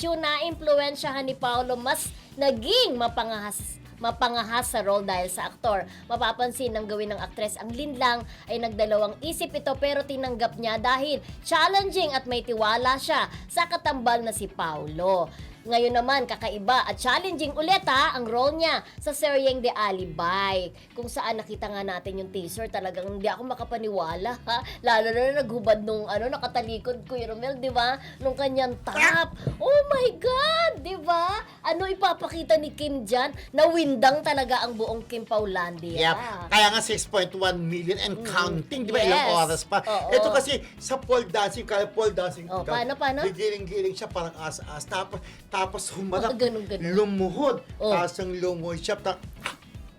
Yung na-impluensyahan ni Paolo mas naging mapangahas mapangahas sa role dahil sa aktor. Mapapansin ng gawin ng aktres ang linlang ay nagdalawang isip ito pero tinanggap niya dahil challenging at may tiwala siya sa katambal na si Paolo. Ngayon naman, kakaiba at challenging ulit ha, ang role niya sa seryeng The Alibay. Kung saan nakita nga natin yung teaser, talagang hindi ako makapaniwala ha. Lalo na naghubad nung ano, nakatalikod Kuya Romel, di ba? Nung kanyang top. Oh my God? Ano ipapakita ni Kim dyan? Nawindang talaga ang buong Kim Paulandia. Yep. Kaya nga 6.1 million and counting, di ba? Mm. Ilang Yes. oras pa. Oo. Ito kasi sa pole dancing, kaya pole dancing. Oh, ka- paano, paano? Gigiling-giling siya parang as-as. Tapos, tapos humarap. Oh, ganun, ganun. Lumuhod. Oh. Tapos ang lumuhod siya. Ta-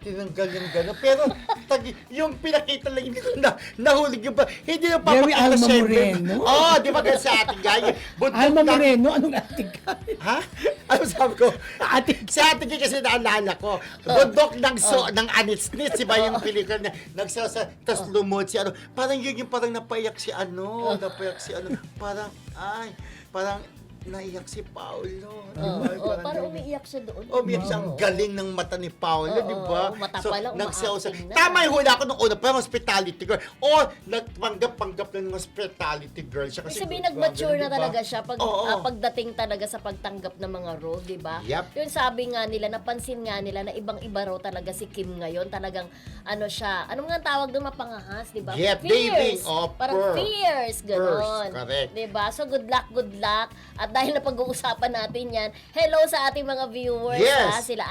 tinanggal yung gano'n. Pero, tagi, yung pinakita lang, hindi ko na, nahulog yung ba, hindi na papakita Alma syempre. Moreno. Oo, oh, di ba ganun sa ating gaya? Buntot Alma lang- Moreno, anong ating kaya? Ha? Ano sabi ko? Ating Sa atin Gay kasi naalala ko, bundok ng so, ng anits-nits, iba yung pelikula na nagsasa, tapos lumod si ano, parang yun yung parang napaiyak si ano, napaiyak si ano, parang, ay, parang naiyak si Paolo. di Oh, ba? oh, parang ganun. umiiyak siya doon. Umiyak siya, ang galing ng mata ni Paolo, Oo, di ba? mata pa lang, nagsayaw-sayaw. uma-acting na. Tama yung hula ko nung una, parang hospitality girl. O, nagpanggap-panggap lang ng hospitality girl siya. Ibig Kasi, sabihin, nag-mature na talaga siya pag, Oo. ah, pagdating talaga sa pagtanggap ng mga role, di ba? Yup. Yung sabi nga nila, napansin nga nila na ibang-iba raw talaga si Kim ngayon. Talagang, ano siya, ano nga ang tawag doon, mapangahas, di ba? Yeah, fierce. dating, oh, Parang fierce, gano'n. Correct. Di ba? So, good luck, good luck. At dahil na pag-uusapan natin yan, hello sa ating mga viewers, Yes. ha? Sila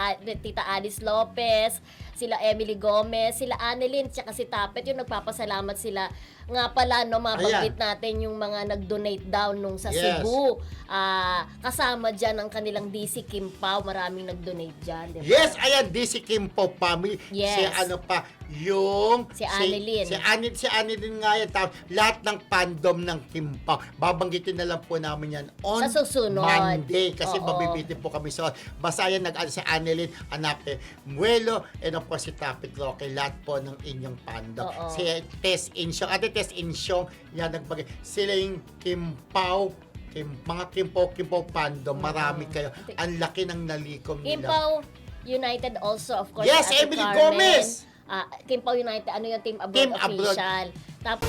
Tita Alice Lopez, sila Emily Gomez, sila Annelyn, tsaka si Tapet, yung nagpapasalamat sila. Nga pala, no, mabanggit natin yung mga nag-donate down nung sa Yes. Cebu. Ah, kasama dyan ang kanilang DC Kim Pao, maraming nag-donate dyan, di ba? Yes, ayan, si Kim Pao family. Yes. Si ano pa, yung... Si Annalyn. Si, si, Annalyn, si Annalyn nga yan. Tapos, lahat ng fandom ng Kim Pao. Babanggitin na lang po namin yan on Sa susunod. Monday. Kasi Oo. mabibitin po kami sa... Basta yan, nag si Annalyn, Anape, Muelo, and of course si Tapit Roque. Lahat po ng inyong fandom. Oo. Si Tess Insyong, ate Tess Insyong, yan nagbagay. Sila yung Kim Pao, Kim, mga Kim Pao, Kim Pao fandom. Marami kayo. Ang laki ng nalikom nila. Kim Pao United also, of course. Yes, Ate Emily Carmen. Gomez! uh, Team United, ano yung Team Abroad Team Official. Abroad. Tapos,